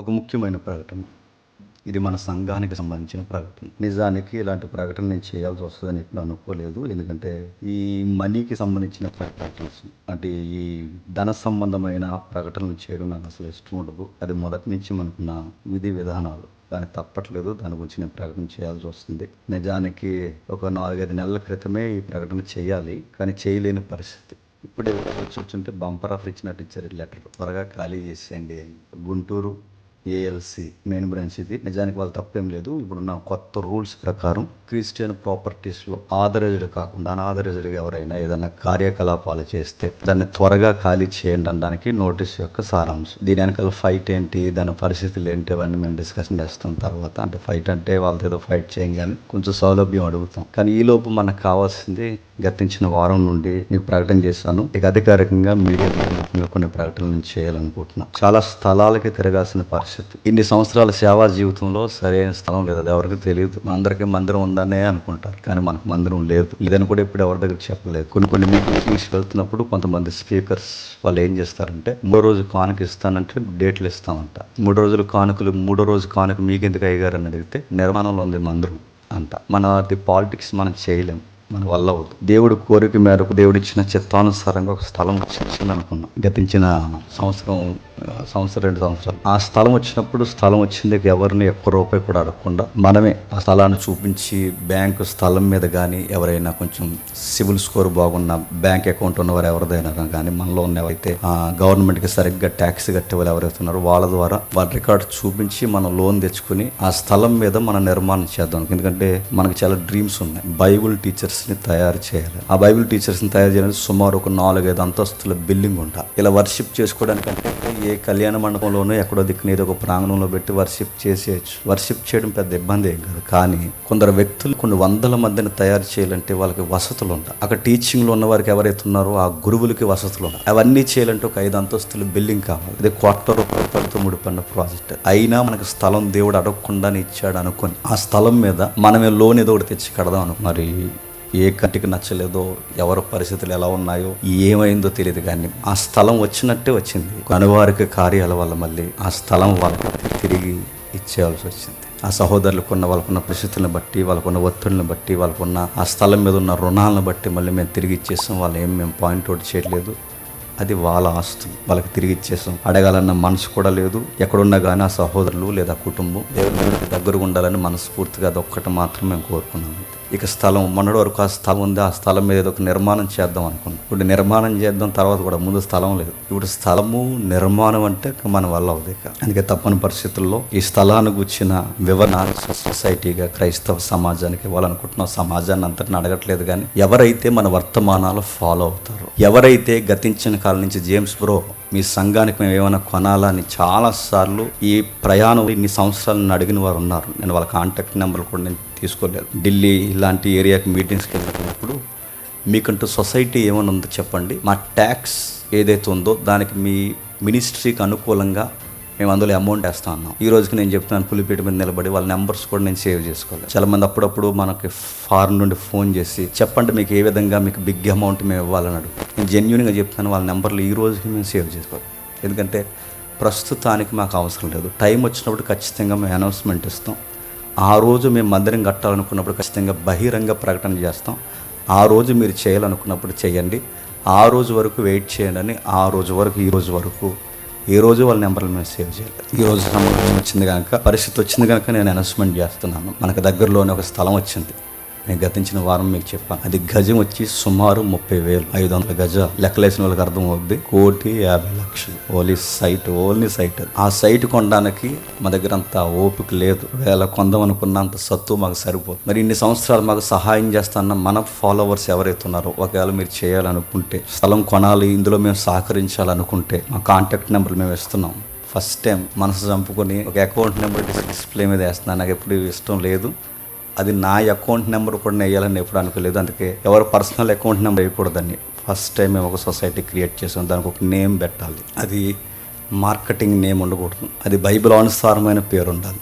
ఒక ముఖ్యమైన ప్రకటన. ఇది మన సంఘానికి సంబంధించిన ప్రకటన. నిజానికి ఇలాంటి ప్రకటన నేను చేయాల్సి వస్తుందని అనుకోలేదు. ఎందుకంటే ఈ మనీకి సంబంధించిన ప్రకటనలు అంటే ఈ ధన సంబంధమైన ప్రకటనలు చేయడం నాకు అసలు ఇష్టం ఉండదు. అది మొదటి నుంచి మనకున్న విధి విధానాలు. కానీ తప్పట్లేదు దాని గురించి నేను ప్రకటన చేయాల్సి వస్తుంది. నిజానికి ఒక నాలుగైదు నెలల క్రితమే ఈ ప్రకటన చేయాలి కానీ చేయలేని పరిస్థితి. ఇప్పుడే వచ్చి బంపర్ ఆఫర్ ఇచ్చినట్టు ఇచ్చారు లెటర్. త్వరగా ఖాళీ చేసేయండి. గుంటూరు ఏఎల్సి మెయిన్ బ్రాంచ్ ఇది. నిజానికి వాళ్ళు తప్పేం లేదు. ఇప్పుడున్న కొత్త రూల్స్ ప్రకారం క్రిస్టియన్ ప్రాపర్టీస్లో ఆథరైజ్డ్ కాకుండా అనాథరైజ్డ్ ఎవరైనా ఏదైనా కార్యకలాపాలు చేస్తే దాన్ని త్వరగా ఖాళీ చేయండి అనడానికి నోటీస్ యొక్క సారాంశం. దీని వెనకాల ఫైట్ ఏంటి? దాని పరిస్థితులు ఏంటి? అవన్నీ మేము డిస్కషన్ చేస్తాం తర్వాత. అంటే ఫైట్ అంటే వాళ్ళతో ఏదో ఫైట్ చేయం కానీ కొంచెం సౌలభ్యం అడుగుతాం. కానీ ఈ లోపు మనకు కావాల్సింది గతించిన వారం నుండి మీకు ప్రకటన చేశాను. ఇక అధికారికంగా మీడియా కొన్ని ప్రకటనలు చేయాలనుకుంటున్నాను చాలా స్థలాలకి తిరగాల్సిన పరిస్థితి. ఇన్ని సంవత్సరాల సేవా జీవితంలో సరైన స్థలం లేదు. అది ఎవరికి తెలియదు. అందరికీ మందిరం ఉందనే అనుకుంటారు. కానీ మనకు మందిరం లేదు. లేదని కూడా ఇప్పుడు ఎవరి దగ్గర చెప్పలేదు. కొన్ని కొన్ని మీటింగ్స్ వెళ్తున్నప్పుడు కొంతమంది స్పీకర్స్ వాళ్ళు ఏం చేస్తారంటే మూడో రోజు కానుక ఇస్తానంటే డేట్లు ఇస్తామంట. మూడు రోజులు కానుకలు మూడో రోజు కానుక మీకెందుకు అయ్యారు అడిగితే నిర్మాణంలో ఉంది మందిరం అంట. మన పాలిటిక్స్ మనం చేయలేం. మన వల్ల అవుతుంది. దేవుడు కోరిక మేరకు దేవుడిచ్చిన చిత్తానుసారంగా ఒక స్థలం వచ్చిందనుకున్నాం. గతించిన సంవత్సరం సంవత్సరం రెండు సంవత్సరాలు. ఆ స్థలం వచ్చినప్పుడు స్థలం వచ్చింది ఎవరిని ఒక్క రూపాయి కూడా అడగకుండా మనమే ఆ స్థలాన్ని చూపించి బ్యాంకు స్థలం మీద కానీ ఎవరైనా కొంచెం సివిల్ స్కోర్ బాగున్న బ్యాంక్ అకౌంట్ ఉన్నవారు ఎవరిదైనా కానీ మనలో ఉన్న ఎవరైతే గవర్నమెంట్కి సరిగ్గా ట్యాక్స్ కట్టే వాళ్ళు ఎవరైతే ఉన్నారో వాళ్ళ ద్వారా వాళ్ళ రికార్డ్ చూపించి మనం లోన్ తెచ్చుకుని ఆ స్థలం మీద మనం నిర్మాణం చేద్దాం. ఎందుకంటే మనకు చాలా డ్రీమ్స్ ఉన్నాయి. బైబుల్ టీచర్స్ని తయారు చేయాలి. ఆ బైబుల్ టీచర్స్ని తయారు చేయాలంటే సుమారు ఒక నాలుగైదు అంతస్తుల బిల్డింగ్ ఉంటా ఇలా వర్షిప్ చేసుకోవడానికంటే ఏ కళ్యాణ మండపంలోనో ఎక్కడో దిక్కున ఏదో ఒక ప్రాంగణంలో పెట్టి వర్షిప్ చేసేయచ్చు వర్షిప్ చేయడం పెద్ద ఇబ్బంది ఏం కాదు. కానీ కొందరు వ్యక్తులు కొన్ని వందల మందిని తయారు చేయాలంటే వాళ్ళకి వసతులు ఉంటాయి. అక్కడ టీచింగ్లో ఉన్న వారికి ఎవరైతే ఉన్నారో ఆ గురువులకి వసతులు ఉంటాయి. అవన్నీ చేయాలంటే ఒక ఐదు అంతస్తుల బిల్డింగ్ కావాలి. ఇది కోట్ల రూపాయలతో ముడిపడిన ప్రాజెక్ట్. అయినా మనకు స్థలం దేవుడు అడగకుండానే ఇచ్చాడు అనుకొని ఆ స్థలం మీద మనమే లోన్ ఏదో ఒకటి తెచ్చి కడదాం అనుకున్నారు మరి ఏ కంటికి నచ్చలేదో ఎవరి పరిస్థితులు ఎలా ఉన్నాయో ఏమైందో తెలియదు కానీ ఆ స్థలం వచ్చినట్టే వచ్చింది. కనువారికి కార్యాల వల్ల మళ్ళీ ఆ స్థలం వాళ్ళకి తిరిగి ఇచ్చేయాల్సి వచ్చింది. ఆ సహోదరులకున్న వాళ్ళకున్న పరిస్థితులను బట్టి వాళ్ళకున్న ఒత్తిడిని బట్టి వాళ్ళకున్న ఆ స్థలం మీద ఉన్న రుణాలను బట్టి మళ్ళీ మేము తిరిగి ఇచ్చేసాం. వాళ్ళు ఏం మేము పాయింట్ అవుట్ చేయట్లేదు. అది వాళ్ళ ఆస్తి. వాళ్ళకి తిరిగి ఇచ్చేసాం. అడగాలన్న మనసు కూడా లేదు. ఎక్కడున్నా కానీ ఆ సహోదరులు లేదా కుటుంబం దేవుడి దగ్గర ఉండాలని మనస్ఫూర్తిగా అదొక్కటి మాత్రం మేము కోరుకున్నాం. ఇక స్థలం మొన్నటి వరకు ఆ స్థలం ఉంది. ఆ స్థలం మీద ఏదో ఒక నిర్మాణం చేద్దాం అనుకున్నాం. ఇప్పుడు నిర్మాణం చేద్దాం తర్వాత కూడా ముందు స్థలం లేదు. ఇప్పుడు స్థలము నిర్మాణం అంటే మన వల్ల అవుతుంది ఇక. అందుకే తప్పని పరిస్థితుల్లో ఈ స్థలాన్ని గుచ్చిన వివరణ సొసైటీగా క్రైస్తవ సమాజానికి ఇవ్వాలనుకుంటున్నాం సమాజాన్ని అంతటిని అడగట్లేదు కానీ ఎవరైతే మన వర్తమానాలు ఫాలో అవుతారో ఎవరైతే గతించిన కాలం నుంచి జేమ్స్ బ్రో మీ సంఘానికి మేము ఏమైనా కొనాలని చాలాసార్లు ఈ ప్రయాణం ఇన్ని సంవత్సరాలు అడిగిన వారు ఉన్నారు. నేను వాళ్ళ కాంటాక్ట్ నెంబర్ కూడా నేను తీసుకోలేదు. ఢిల్లీ ఇలాంటి ఏరియాకి మీటింగ్స్కి వెళ్ళినప్పుడు మీకంటూ సొసైటీ ఏమైనా ఉందో చెప్పండి. మా ట్యాక్స్ ఏదైతే ఉందో దానికి మీ మినిస్ట్రీకి అనుకూలంగా మేము అందులో అమౌంట్ వేస్తా ఉన్నాం ఈ రోజుకి నేను చెప్తున్నాను పులిపేట మీద నిలబడి వాళ్ళ నెంబర్స్ కూడా నేను సేవ్ చేసుకోవాలి. చాలా మంది అప్పుడప్పుడు మనకి ఫారెన్ నుండి ఫోన్ చేసి చెప్పండి మీకు ఏ విధంగా మీకు బిగ్ అమౌంట్ మేము ఇవ్వాలన్నాడు నేను జెన్యున్గా చెప్తున్నాను వాళ్ళ నెంబర్లు ఈ రోజుకి మేము సేవ్ చేసుకోవాలి. ఎందుకంటే ప్రస్తుతానికి మాకు అవసరం లేదు. టైం వచ్చినప్పుడు ఖచ్చితంగా మేము అనౌన్స్మెంట్ ఇస్తాం. ఆ రోజు మేము మందిరం కట్టాలనుకున్నప్పుడు ఖచ్చితంగా బహిరంగ ప్రకటన చేస్తాం. ఆ రోజు మీరు చేయాలనుకున్నప్పుడు చేయండి. ఆ రోజు వరకు వెయిట్ చేయండి అని ఆ రోజు వరకు ఈ రోజు వరకు ఈ రోజు వాళ్ళ నెంబర్లు మేము సేవ్ చేయాలి. ఈ రోజు సంబంధం వచ్చింది కనుక పరిస్థితి వచ్చింది కనుక నేను అనౌన్స్మెంట్ చేస్తున్నాను. మనకు దగ్గరలోనే ఒక స్థలం వచ్చింది. నేను గతించిన వారం మీకు చెప్పాను అది గజం వచ్చి సుమారు ముప్పై వేలు. ఐదు వందల గజ. లెక్కలేసిన వాళ్ళకి అర్థం అవుద్ది. కోటి యాభై లక్షలు. Only site only site. ఆ సైట్ కొనడానికి మా దగ్గర అంత ఓపిక లేదు. వేళ కొందాం అనుకున్నంత సత్తు మాకు సరిపోదు. మరి ఇన్ని సంవత్సరాలు మాకు సహాయం చేస్తాన్న మన ఫాలోవర్స్ ఎవరైతే ఉన్నారో ఒకవేళ మీరు చేయాలనుకుంటే స్థలం కొనాలి ఇందులో మేము సహకరించాలనుకుంటే మా కాంటాక్ట్ నెంబర్ మేము ఇస్తున్నాం. ఫస్ట్ టైం మనసు చంపుకొని ఒక అకౌంట్ నెంబర్ డిస్ప్లే మీద వేస్తున్నాను. నాకు ఎప్పుడు ఇష్టం లేదు. అది నా అకౌంట్ నెంబర్ కూడా వేయాలని ఎప్పుడు అనుకోలేదు. అందుకే ఎవరు పర్సనల్ అకౌంట్ నెంబర్ వేయకూడదని ఫస్ట్ టైం మేము ఒక సొసైటీ క్రియేట్ చేసాం. దానికి ఒక నేమ్ పెట్టాలి. అది మార్కెటింగ్ నేమ్ ఉండకూడదు. అది బైబిల్ అనుసారమైన పేరు ఉండాలి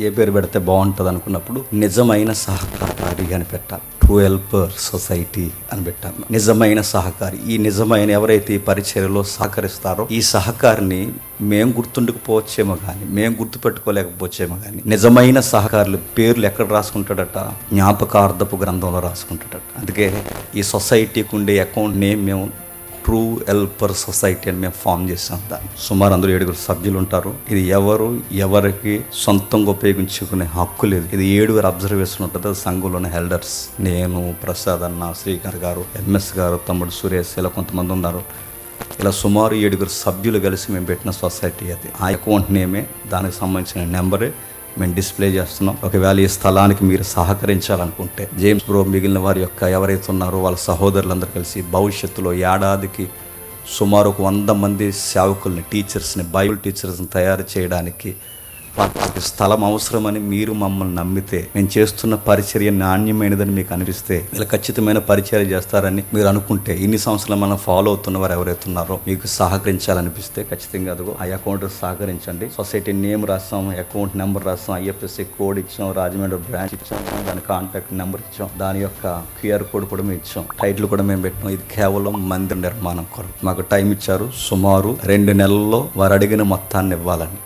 ఏ పేరు పెడితే బాగుంటుంది అనుకున్నప్పుడు నిజమైన సహకారి అని పెట్టాలి ట్రూ హెల్పర్ సొసైటీ అని పెట్టాను నిజమైన సహకారి. ఈ నిజమైన ఎవరైతే ఈ పరిచర్యలో సహకరిస్తారో ఈ సహకారిని మేము గుర్తుండకపోవచ్చేమో కానీ మేము గుర్తుపెట్టుకోలేకపోవచ్చేమో కానీ నిజమైన సహకారులు పేర్లు ఎక్కడ రాసుకుంటాడట? జ్ఞాపకార్థపు గ్రంథంలో రాసుకుంటాడట. అందుకే ఈ సొసైటీకి ఉండే అకౌంట్ నేమ్ మేము ట్రూ హెల్పర్ సొసైటీ అని మేము ఫామ్ చేసాం దాన్ని. సుమారు అందులో ఏడుగురు సభ్యులు ఉంటారు. ఇది ఎవరు ఎవరికి సొంతంగా ఉపయోగించుకునే హక్కు లేదు. ఇది ఏడుగురు అబ్జర్వేషన్ ఉంటుంది. సంఘంలోని హెల్డర్స్. నేను ప్రసాద్ అన్న శ్రీకర్ గారు ఎంఎస్ గారు తమ్ముడు సురేష్ ఇలా కొంతమంది ఉన్నారు. ఇలా సుమారు ఏడుగురు సభ్యులు కలిసి మేము పెట్టిన సొసైటీ అది. ఆ అకౌంట్ నేమే దానికి సంబంధించిన నెంబరే మేము డిస్ప్లే చేస్తున్నాం. ఒకవేళ ఈ స్థలానికి మీరు సహకరించాలనుకుంటే జేమ్స్ బ్రో మిగిలిన వారి యొక్క ఎవరైతే ఉన్నారో వాళ్ళ సహోదరులందరూ కలిసి భవిష్యత్తులో ఏడాదికి సుమారు ఒక వంద మంది సేవకుల్ని టీచర్స్ని బైబిల్ టీచర్స్ని తయారు చేయడానికి వాళ్ళకి స్థలం అవసరమని మీరు మమ్మల్ని నమ్మితే మేము చేస్తున్న పరిచర్య నాణ్యమైనదని మీకు అనిపిస్తే ఇలా ఖచ్చితమైన పరిచర్య చేస్తారని మీరు అనుకుంటే ఇన్ని సంవత్సరాలు మనం ఫాలో అవుతున్న వారు ఎవరైతే ఉన్నారో మీకు సహకరించాలనిపిస్తే ఖచ్చితంగా అదిగో ఆ అకౌంట్ సహకరించండి. సొసైటీ నేమ్ రాస్తాం అకౌంట్ నెంబర్ రాస్తాం ఐఎఫ్ఎస్సి కోడ్ ఇచ్చాం రాజమండ్రి బ్రాంచ్ ఇచ్చాం దాని కాంటాక్ట్ నెంబర్ ఇచ్చాం దాని యొక్క క్యూఆర్ కోడ్ కూడా మేము ఇచ్చాం టైటిల్ కూడా మేము పెట్టాం. ఇది కేవలం మందిర నిర్మాణం కొరకు. మాకు టైం ఇచ్చారు సుమారు రెండు నెలల్లో వారు అడిగిన మొత్తాన్ని ఇవ్వాలని.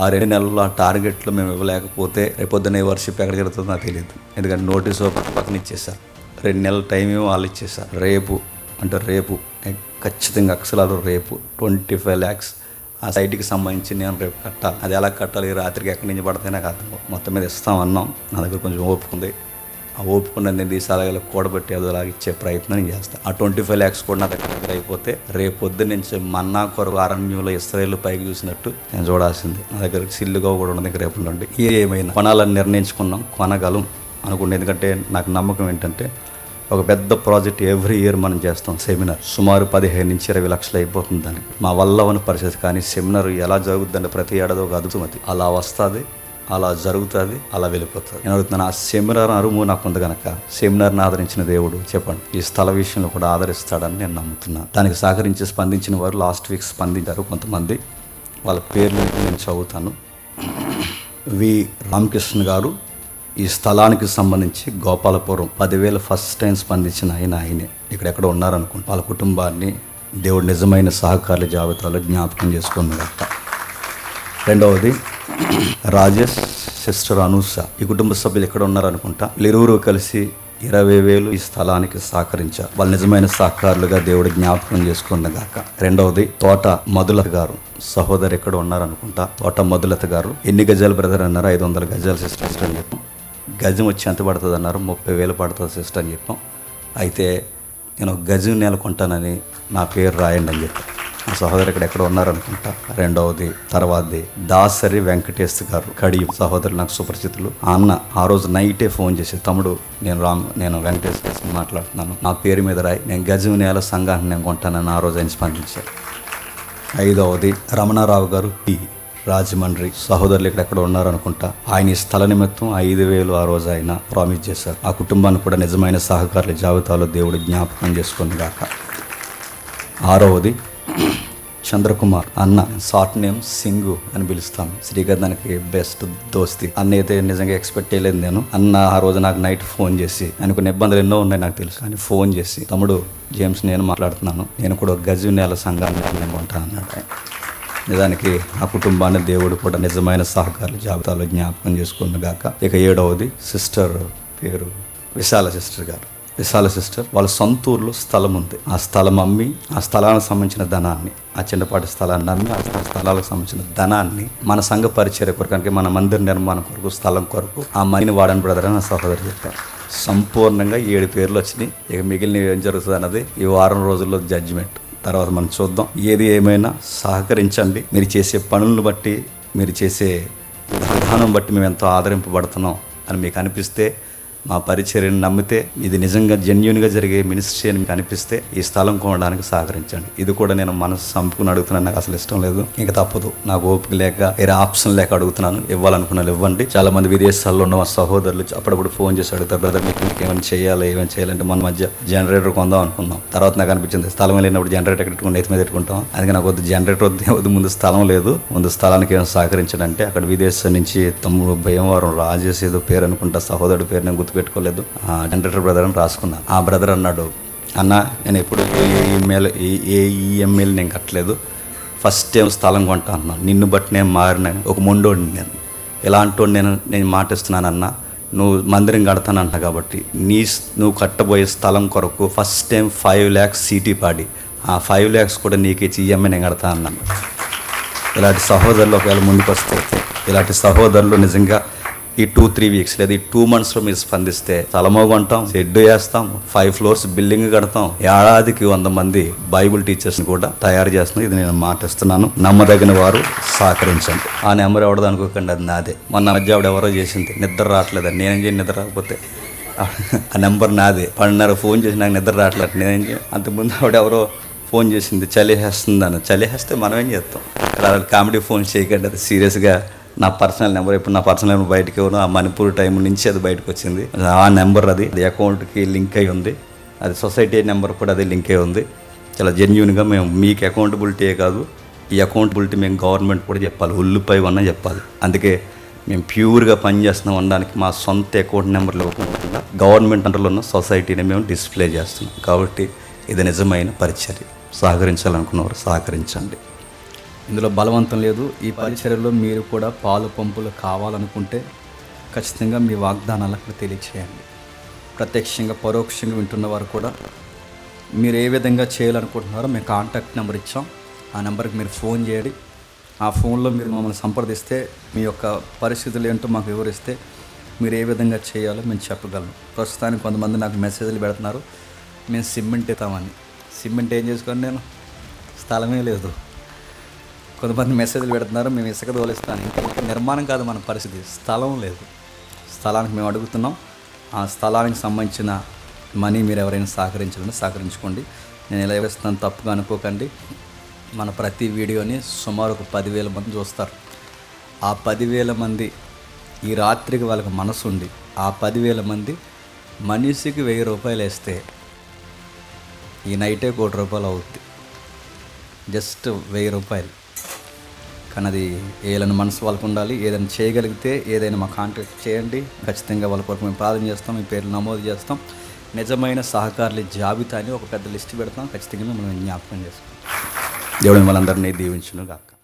ఆ రెండు నెలల్లో ఆ టార్గెట్లు మేము ఇవ్వలేకపోతే రేపొద్దున వర్షిప్ ఎక్కడికి వెళ్తుందో నాకు తెలియదు. ఎందుకంటే నోటీస్ పక్కన ఇచ్చేసారు రెండు నెలల టైం ఏమో వాళ్ళు ఇచ్చేసారు రేపు అంటే రేపు ఖచ్చితంగా అక్షరాలు రేపు ట్వంటీ ఫైవ్ ల్యాక్స్ ఆ సైట్కి సంబంధించి నేను రేపు కట్టాలి. అది ఎలా కట్టాలి? రాత్రికి ఎక్కడి నుంచి పడితే నాకు అర్థం మొత్తం మీద ఇస్తామన్నాం. నా దగ్గర కొంచెం ఓపిక ఉంది. ఆ ఓపుకున్న నేను సలహాలు కూడబెట్టి అదోలాగా ఇచ్చే ప్రయత్నం నేను చేస్తాను ఆ ట్వంటీ ఫైవ్ ల్యాక్స్ కూడా నా దగ్గర అయిపోతే రేపు పొద్దున్న నుంచి మన్నా కొరకు అరణ్యంలో ఇస్రాయేల్ పైకి చూసినట్టు నేను చూడాల్సింది. నా దగ్గర సిల్లుగా కూడా ఉండదు ఇంకా రేపు నుండి ఏమైనా కొనాలని నిర్ణయించుకున్నాం కొనగలం అనుకుంటే. ఎందుకంటే నాకు నమ్మకం ఏంటంటే ఒక పెద్ద ప్రాజెక్ట్ ఎవ్రీ ఇయర్ మనం చేస్తాం సెమినార్. సుమారు పదిహేను నుంచి ఇరవై లక్షలు అయిపోతుంది దానికి. మా వల్ల ఉన్న పరిస్థితి కానీ సెమినార్ ఎలా జరుగుతుందంటే ప్రతి ఏడాది ఒక అదుపుమతి అలా వస్తుంది. అలా జరుగుతుంది అలా వెళ్ళిపోతుంది. నేను అడుగుతున్నాను ఆ సెమినార్ అరుము నాకు ఉంది కనుక సెమినార్ని ఆదరించిన దేవుడు చెప్పండి. ఈ స్థల విషయంలో కూడా ఆదరిస్తాడని నేను నమ్ముతున్నాను దానికి సహకరించి స్పందించిన వారు లాస్ట్ వీక్ స్పందించారు కొంతమంది. వాళ్ళ పేర్లు నేను చదువుతాను. వి. రామకృష్ణ గారు ఈ స్థలానికి సంబంధించి గోపాలపురం పదివేల ఫస్ట్ టైం స్పందించిన ఆయన ఆయనే. ఇక్కడెక్కడ ఉన్నారనుకుంటా వాళ్ళ కుటుంబాన్ని దేవుడు నిజమైన సహకారుల జాబితాలో జ్ఞాపకం చేసుకున్నదట రెండవది రాజేష్ సిస్టర్ అనూష ఈ కుటుంబ సభ్యులు ఎక్కడ ఉన్నారనుకుంటా? వీళ్ళిరువురు కలిసి ఇరవై వేలు ఈ స్థలానికి సహకరించారు. వాళ్ళు నిజమైన సహకారులుగా దేవుడు జ్ఞాపకం చేసుకున్నగాక రెండవది తోట మధులత గారు సహోదరు ఎక్కడ ఉన్నారనుకుంటా? తోట మధులత గారు ఎన్ని గజాలు బ్రదర్ అన్నారు? ఐదు వందల గజాలు సిస్టర్ అని చెప్పాం. గజం వచ్చి ఎంత పడుతుంది అన్నారు ముప్పై వేలు పడుతుంది సిస్టర్ అని చెప్పాం. అయితే నేను గజం నెలకొంటానని నా పేరు రాయండి అని చెప్పాను మా సహోదరు ఇక్కడ ఎక్కడ ఉన్నారనుకుంటా. రెండవది తర్వాతది దాసరి వెంకటేష్ గారు కడియు. సహోదరు నాకు సుపరిచితులు. అన్న ఆ రోజు నైటే ఫోన్ చేసి తమ్ముడు నేను రామ్ నేను వెంకటేష్ గారితో మాట్లాడుతున్నాను. నా పేరు మీద రాయి. నేను గజం నేల సంఘాన్ని నేను కొంటానని ఆ రోజు ఆయన స్పందించారు. ఐదవది రమణారావు గారు టి రాజమండ్రి. సహోదరులు ఇక్కడ ఎక్కడ ఉన్నారనుకుంటా. ఆయన ఈ స్థల నిమిత్తం ఐదు వేలు ఆ రోజు ఆయన ప్రామిస్ చేశారు. ఆ కుటుంబాన్ని కూడా నిజమైన సహకారుల జాబితాలో దేవుడు జ్ఞాపకం చేసుకుని గాక. ఆరవది చంద్రకుమార్ అన్న షార్ట్ నేమ్ సింగు అని పిలుస్తాను శ్రీగారు దానికి బెస్ట్ దోస్తి. అన్న అయితే నిజంగా ఎక్స్పెక్ట్ చేయలేదు నేను. అన్న ఆ రోజు నాకు నైట్ ఫోన్ చేసి ఆయన కొన్ని ఇబ్బందులు ఎన్నో ఉన్నాయి నాకు తెలుసు. కానీ ఫోన్ చేసి తమ్ముడు జేమ్స్ నేను మాట్లాడుతున్నాను. నేను కూడా గజు నేల సంఘాన్ని నేను కొంటాను అన్నాడు నిజానికి ఆ కుటుంబాన్ని దేవుడు కూడా నిజమైన సహకారులు జాబితాలో జ్ఞాపకం చేసుకున్నగాక ఇక ఏడవది సిస్టర్ పేరు విశాల సిస్టర్ గారు. విశాల సిస్టర్ వాళ్ళ సొంత ఊర్లో స్థలం ఉంది. ఆ స్థలం అమ్మి ఆ స్థలానికి సంబంధించిన ధనాన్ని ఆ చిన్నపాటి స్థలాన్ని అమ్మి ఆ స్థలాలకు సంబంధించిన ధనాన్ని మన సంఘ పరిచర్య కొరకు మన మందిర నిర్మాణం కొరకు స్థలం కొరకు ఆ మనీని వాడని బ్రదర్ అని నా సహోదరు చెప్పారు. సంపూర్ణంగా ఏడు పేర్లు వచ్చినాయి. ఇక మిగిలిన ఏం జరుగుతుంది అన్నది ఈ వారం రోజుల్లో జడ్జిమెంట్ తర్వాత మనం చూద్దాం. ఏది ఏమైనా సహకరించండి. మీరు చేసే పనులను బట్టి మీరు చేసే విధానం బట్టి మేము ఎంతో ఆదరింపబడుతున్నాం అని మీకు అనిపిస్తే మా పరిచర్యను నమ్మితే ఇది నిజంగా జెన్యున్గా జరిగే మినిస్ట్రీ అని మీకు అనిపిస్తే ఈ స్థలం కొనడానికి సహకరించండి. ఇది కూడా నేను మనసు చంపుకుని అడుగుతున్నాను. నాకు అసలు ఇష్టం లేదు. ఇంకా తప్పదు. నాకు ఓపిక లేక వేరే ఆప్షన్ లేక అడుగుతున్నాను. ఇవ్వాలనుకున్నాను ఇవ్వండి. చాలా మంది విదేశాల్లో ఉన్న మా సహోదరులు అప్పుడప్పుడు ఫోన్ చేసి అడుగుతారు బ్రదర్ మీకు ఏమైనా చేయాలి? ఏమైనా చేయాలంటే మన మధ్య జనరేటర్ కొందాం అనుకున్నాం తర్వాత నాకు అనిపించింది స్థలం లేనప్పుడు జనరేటర్ పెట్టుకుంటే? ఎత్తి మీద పెట్టుకుంటాం? అందుకే నాకు వద్దు జనరేటర్ వద్దు వద్దు ముందు స్థలం లేదు. ముందు స్థలానికి ఏమైనా సహకరించడంటే అక్కడ విదేశం నుంచి తమ్ముడు భీమవరం రాజేష్ ఏదో పేరు అనుకుంటా సహోదరుడు పేరు నేను గుర్తు పెట్టుకోలేదు జనరేటర్ బ్రదర్ అని రాసుకున్నాను ఆ బ్రదర్ అన్నాడు అన్న నేను ఎప్పుడు ఏ ఈమెయిల్ ఏ ఈఎంఐలు నేను కట్టలేదు. ఫస్ట్ టైం స్థలం కొంటా అన్నాను నిన్ను బట్టి నేను మారిన. ఒక మొండోడిని నేను. ఎలాంటి నేను నేను మాటిస్తున్నానన్నా. నువ్వు మందిరం కడతానంట కాబట్టి నీ స్- నువ్వు కట్టబోయే స్థలం కొరకు ఫస్ట్ టైం ఫైవ్ ల్యాక్స్ సీటీ పాడి. ఆ ఫైవ్ ల్యాక్స్ కూడా నీకు ఇచ్చి ఈఎంఐ నేను కడతా అన్నాను ఇలాంటి సహోదరులు ఒకవేళ ముందుకు వస్తే ఇలాంటి సహోదరులు నిజంగా ఈ టూ త్రీ వీక్స్ లేదా ఈ టూ మంత్స్లో మీరు స్పందిస్తే స్థలమో కొంటాం షెడ్ వేస్తాం ఫైవ్ ఫ్లోర్స్ బిల్డింగ్ కడతాం. ఏడాదికి వంద మంది బైబుల్ టీచర్స్ని కూడా తయారు చేస్తున్నాం ఇది నేను మాటిస్తున్నాను. నమ్మదగిన వారు సహకరించండి. ఆ నెంబర్ ఎవడదు అనుకోకండి అది నాదే. మొన్న మధ్య ఆవిడ ఎవరో చేసింది. నిద్ర రావట్లేదు నేనేం చేయను? నిద్ర రాకపోతే. ఆ నెంబర్ నాదే. పన్నెండున్నర ఫోన్ చేసి నాకు నిద్ర రావట్లేదు. నేనేం చేయను? అంతకుముందు ఆవిడ ఎవరో ఫోన్ చేసింది. చలిహేస్తుంది అని చలిహేస్తే మనం ఏం చేస్తాం? అలా కామెడీ ఫోన్ చేయకండి. అది సీరియస్గా నా పర్సనల్ నెంబర్ ఇప్పుడు నా పర్సనల్ నెంబర్ బయటకి ఇవ్వను ఆ మణిపూర్ టైం నుంచి అది బయటకు వచ్చింది ఆ నెంబర్ అది అది అకౌంట్కి లింక్ అయి ఉంది. అది సొసైటీ నెంబర్ కూడా అది లింక్ అయి ఉంది. చాలా జెన్యున్గా మేము మీకు అకౌంటబిలిటీ కాదు ఈ అకౌంటబిలిటీ మేము గవర్నమెంట్ కూడా చెప్పాలి. ఉల్లిపై ఉన్న చెప్పాలి. అందుకే మేము ప్యూర్గా పనిచేస్తున్నాం అనడానికి మా సొంత అకౌంట్ నెంబర్లు ఇవ్వకుండా గవర్నమెంట్ అంటర్లో ఉన్న సొసైటీని మేము డిస్ప్లే చేస్తున్నాం. కాబట్టి ఇది నిజమైన పరిచర్య. సహకరించాలనుకున్నవారు సహకరించండి. ఇందులో బలవంతం లేదు. ఈ పరిచర్యలో మీరు కూడా పాలు పంపులు కావాలనుకుంటే ఖచ్చితంగా మీ వాగ్దానాలు అక్కడ తెలియచేయండి. ప్రత్యక్షంగా పరోక్షంగా వింటున్న వారు కూడా మీరు ఏ విధంగా చేయాలనుకుంటున్నారో మేము కాంటాక్ట్ నెంబర్ ఇచ్చాం. ఆ నెంబర్కి మీరు ఫోన్ చేయండి. ఆ ఫోన్లో మీరు మమ్మల్ని సంప్రదిస్తే మీ యొక్క పరిస్థితులు ఏంటో మాకు వివరిస్తే మీరు ఏ విధంగా చేయాలో మేము చెప్పగలం. ప్రస్తుతానికి కొంతమంది నాకు మెసేజ్లు పెడుతున్నారు. మేము సిమెంట్ ఇస్తామని సిమెంట్ ఏం చేసుకోండి నేను? స్థలమే లేదు. కొంతమంది మెసేజ్లు పెడుతున్నారు మేము ఇసుక తోలిస్తాను ఇంకా నిర్మాణం కాదు మన పరిస్థితి. స్థలం లేదు. స్థలానికి మేము అడుగుతున్నాం. ఆ స్థలానికి సంబంధించిన మనీ మీరు ఎవరైనా సహకరించాలని సహకరించుకోండి. నేను ఎలా వేస్తున్నాను తప్పుగా అనుకోకండి. మన ప్రతి వీడియోని సుమారు ఒక పదివేల మంది చూస్తారు. ఆ పదివేల మంది ఈ రాత్రికి వాళ్ళకి మనసుండి ఆ పదివేల మంది మనిషికి వెయ్యి రూపాయలు వేస్తే ఈ నైటే కోటి రూపాయలు అవుద్ది. జస్ట్ వెయ్యి రూపాయలు. కానీ అది ఏదైనా మనసు వాళ్ళకు ఉండాలి. ఏదైనా చేయగలిగితే ఏదైనా మా కాంటాక్ట్ చేయండి. ఖచ్చితంగా వాళ్ళ కొరకు మేము ప్రార్థన చేస్తాం. మీ పేర్లు నమోదు చేస్తాం. నిజమైన సహకారుల జాబితాని ఒక పెద్ద లిస్ట్ పెడతాం. ఖచ్చితంగా మిమ్మల్ని జ్ఞాపకం చేస్తాం దేవుడు మిమ్మల్ని అందరినీ దీవించును కాక